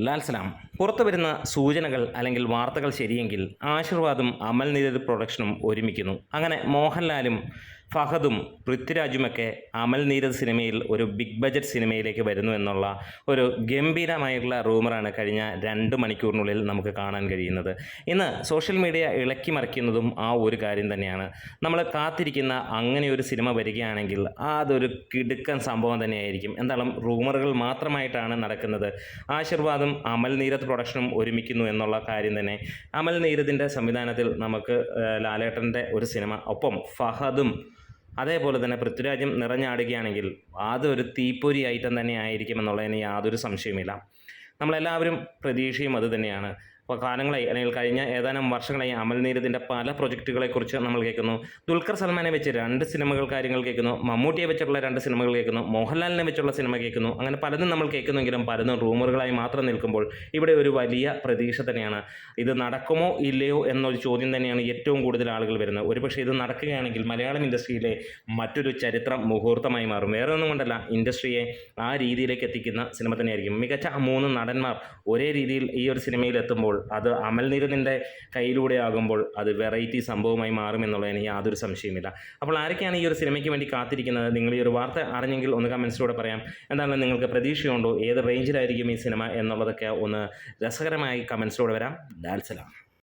ലാൽ സലാം. പുറത്തു വരുന്ന സൂചനകൾ അല്ലെങ്കിൽ വാർത്തകൾ ശരിയെങ്കിൽ ആശീർവാദും അമൽ നിരത് പ്രൊഡക്ഷനും ഒരുമിക്കുന്നു. അങ്ങനെ മോഹൻലാലും ഫഹദും പൃഥ്വിരാജുമൊക്കെ അമൽ നീരദ് സിനിമയിൽ ഒരു ബിഗ് ബജറ്റ് സിനിമയിലേക്ക് വരുന്നു എന്നുള്ള ഒരു ഗംഭീരമായിട്ടുള്ള റൂമറാണ് കഴിഞ്ഞ രണ്ട് മണിക്കൂറിനുള്ളിൽ നമുക്ക് കാണാൻ കഴിയുന്നത്. ഇന്ന് സോഷ്യൽ മീഡിയ ഇളക്കി മറിക്കുന്നതും ആ ഒരു കാര്യം തന്നെയാണ്. നമ്മൾ കാത്തിരിക്കുന്ന അങ്ങനെ ഒരു സിനിമ വരികയാണെങ്കിൽ അതൊരു കിടുക്കൻ സംഭവം തന്നെയായിരിക്കും. എന്തായാലും റൂമറുകൾ മാത്രമായിട്ടാണ് നടക്കുന്നത്. ആശീർവാദം അമൽ നീരദ് പ്രൊഡക്ഷനും ഒരുമിക്കുന്നു എന്നുള്ള കാര്യം തന്നെ. അമൽ നീരദിന്റെ സംവിധാനത്തിൽ നമുക്ക് ലാലേട്ടന്റെ ഒരു സിനിമ ഒപ്പം ഫഹദും അതേപോലെ തന്നെ പൃഥ്വിരാജും നിറഞ്ഞാടുകയാണെങ്കിൽ അതൊരു തീപ്പൊരി ഐറ്റം തന്നെ ആയിരിക്കും എന്നുള്ളതിന് യാതൊരു സംശയവുമില്ല. നമ്മളെല്ലാവരും പ്രതീക്ഷയും അത് തന്നെയാണ്. കാലങ്ങളായി അല്ലെങ്കിൽ കഴിഞ്ഞ ഏതാനും വർഷങ്ങളായി അമൽ നീരദിന്റെ പല പ്രൊജക്റ്റുകളെക്കുറിച്ച് നമ്മൾ കേൾക്കുന്നു. ദുൽഖർ സൽമാനെ വെച്ച് രണ്ട് സിനിമകൾ കാര്യങ്ങൾ കേൾക്കുന്നു. മമ്മൂട്ടിയെ വെച്ചുള്ള രണ്ട് സിനിമകൾ കേൾക്കുന്നു. മോഹൻലാലിനെ വെച്ചുള്ള സിനിമ കേൾക്കുന്നു. അങ്ങനെ പലതും നമ്മൾ കേൾക്കുന്നെങ്കിലും പലതും റൂമറുകളായി മാത്രം നിൽക്കുമ്പോൾ ഇവിടെ ഒരു വലിയ പ്രതീക്ഷ തന്നെയാണ്. ഇത് നടക്കുമോ ഇല്ലയോ എന്നൊരു ചോദ്യം തന്നെയാണ് ഏറ്റവും കൂടുതൽ ആളുകൾ വരുന്നത്. ഒരുപക്ഷെ ഇത് നടക്കുകയാണെങ്കിൽ മലയാളം ഇൻഡസ്ട്രിയിലെ മറ്റൊരു ചരിത്രം മുഹൂർത്തമായി മാറും. വേറെ ഒന്നും കൊണ്ടല്ല ഇൻഡസ്ട്രിയെ ആ രീതിയിലേക്ക് എത്തിക്കുന്ന സിനിമ തന്നെയായിരിക്കും. മികച്ച മൂന്ന് നടന്മാർ ഒരേ രീതിയിൽ ഈ ഒരു സിനിമയിൽ എത്തുമ്പോൾ അത് അമൽ നിരുന്നിന്റെ കയ്യിലൂടെ ആകുമ്പോൾ അത് വെറൈറ്റി സംഭവമായി മാറും എന്നുള്ളതിന് യാതൊരു സംശയമില്ല അപ്പോൾ ആരൊക്കെയാണ് ഈ ഒരു സിനിമയ്ക്ക് വേണ്ടി കാത്തിരിക്കുന്നത്? നിങ്ങൾ ഈ ഒരു വാർത്ത അറിഞ്ഞെങ്കിൽ ഒന്ന് കമൻസിലൂടെ പറയാം. എന്താണ് നിങ്ങൾക്ക് പ്രതീക്ഷയുണ്ടോ? ഏത് റേഞ്ചിലായിരിക്കും ഈ സിനിമ എന്നുള്ളതൊക്കെ ഒന്ന് രസകരമായി കമൻസിലൂടെ വരാം. ഡാൽസലാം